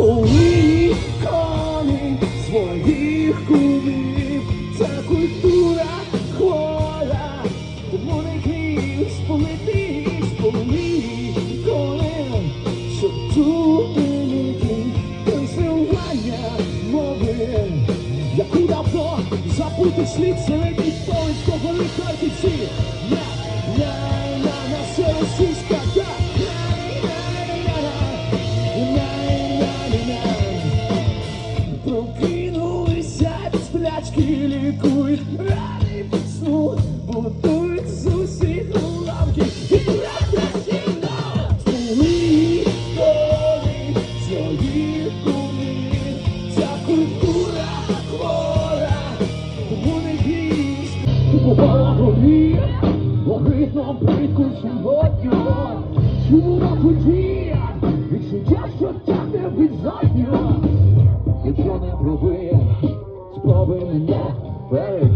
Коні, своїх кумів, ця культура хвора, тому не гріх спалити, спали колен, щоб чути танцювання мови. Яку давно забути слід серед від сплячки, лікують рани під сну, будують з усіх уламки і красиво Свої долі, своїх кумів, ця культура хвора, не гість, голові, огидно сьогодні, чому на подія,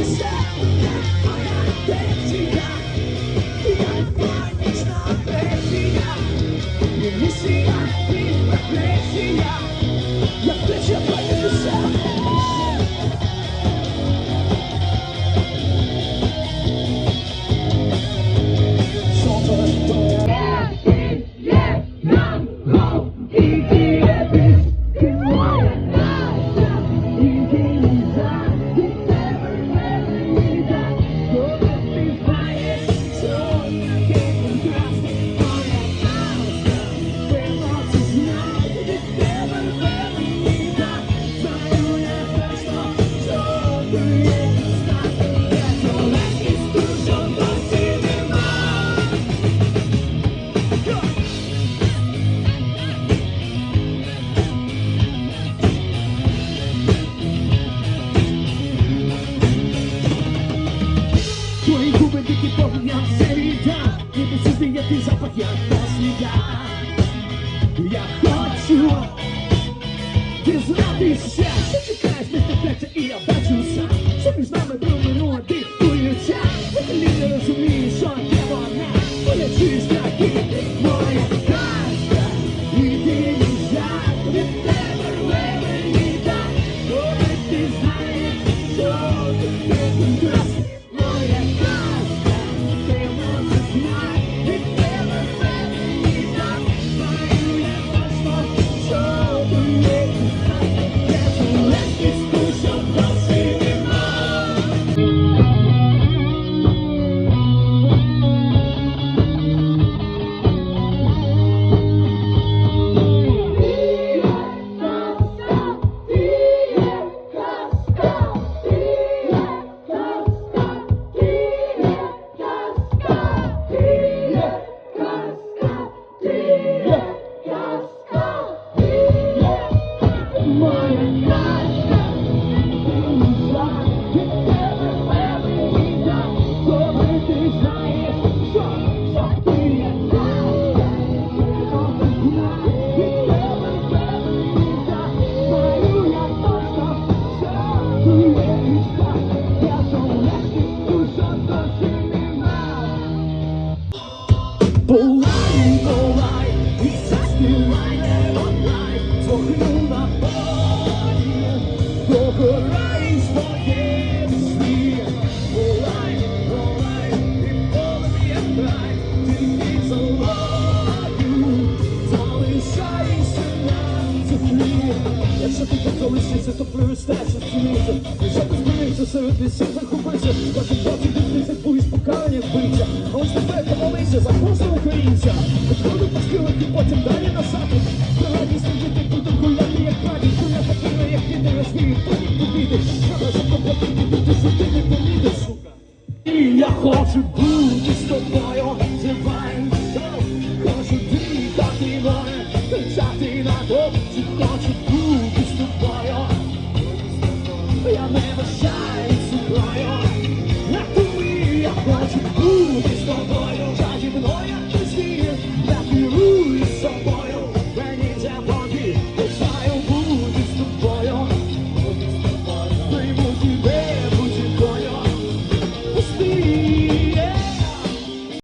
Я Твої губи дикі повня серія, ніби создає ти deep. my God. Що ти залишишся, то приростеш, оцінився. Якщо ти змінився, серед лісів захопився, як і боці дивлюся, будеш покарання вбивця. А ось тепер ти молися за кожного українця. Відходу по схилах і потім далі на захід. Та радість сидіти тут гуляти, як радість, Куля такими, як ти не розмірів, то ні побіди. Треба, щоб поплатити, ти ти не помітив, сука. І я хочу бути з тобою, хочу бути з тобою, за мною.